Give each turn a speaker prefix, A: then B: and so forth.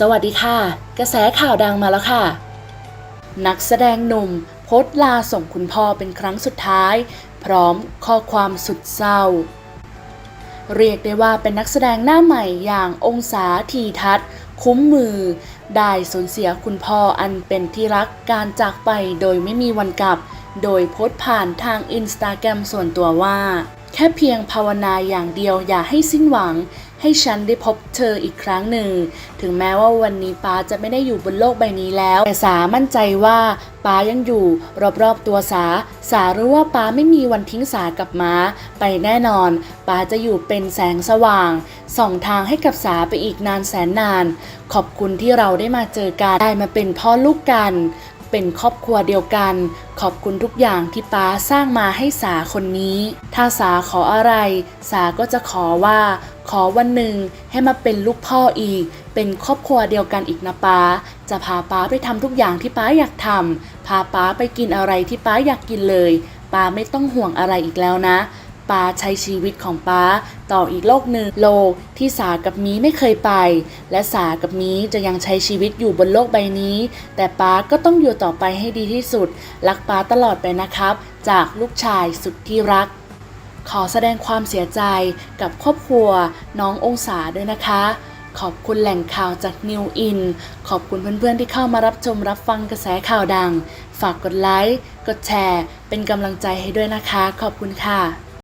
A: สวัสดีค่ะ กระแสข่าวดังมาแล้วค่ะ นักแสดงหนุ่มโพสลาส่งคุณพ่อเป็นครั้งสุดท้าย พร้อมข้อความสุดเศร้า เรียกได้ว่าเป็นนักแสดงหน้าใหม่อย่างองศาทีทัศน์ คุ้มมือ ได้สูญเสียคุณพ่ออันเป็นที่รักการจากไปโดยไม่มีวันกลับ โดยโพสต์ผ่านทางอินสตาแกรมส่วนตัวว่า แค่เพียงภาวนาอย่างเดียวอย่าให้สิ้นหวังให้ฉันได้พบเธออีกครั้งหนึ่ง ถึงแม้ว่าวันนี้ป้าจะไม่ได้อยู่บนโลกใบนี้แล้ว แต่สามั่นใจว่าป้ายังอยู่รอบๆตัวสา สารู้ว่าป้าไม่มีวันทิ้งสากับม้า ไปแน่นอนป้าจะอยู่เป็นแสงสว่าง ส่องทางให้กับสาไปอีกนานแสนนาน ขอบคุณที่เราได้มาเจอกันได้มาเป็นพ่อลูกกัน เป็นครอบครัวเดียวกัน อบคุณทุกอย่างที่ป้าสร้างมาให้สาคนนี้ ถ้าสาขออะไร สาก็จะขอว่า ขอวันหนึ่งให้มาเป็นลูกพ่ออีก เป็นครอบครัวเดียวกันอีกนะป้า จะพาป้าไปทำทุกอย่างที่ป้าอยากทำพาป้าไปกินอะไรที่ป้าอยากกินเลยป้าไม่ต้องห่วงอะไรอีกแล้วนะ ป้าใช้ชีวิตของป้าต่ออีกโลกหนึ่งโลกที่สากับมีไม่เคยไป และสากับมีจะยังใช้ชีวิตอยู่บนโลกใบนี้ แต่ป้าก็ต้องอยู่ต่อไปให้ดีที่สุด รักป้าตลอดไปนะครับ จากลูกชายสุดที่รัก ขอแสดงความเสียใจกับครอบครัวน้ององศาด้วยนะคะ ขอบคุณแหล่งข่าวจากนิวอินขอบคุณเพื่อนๆที่เข้ามารับชมรับฟังกระแสข่าวดัง ฝากกดไลค์กดแชร์ เป็นกำลังใจให้ด้วยนะคะ ขอบคุณค่ะ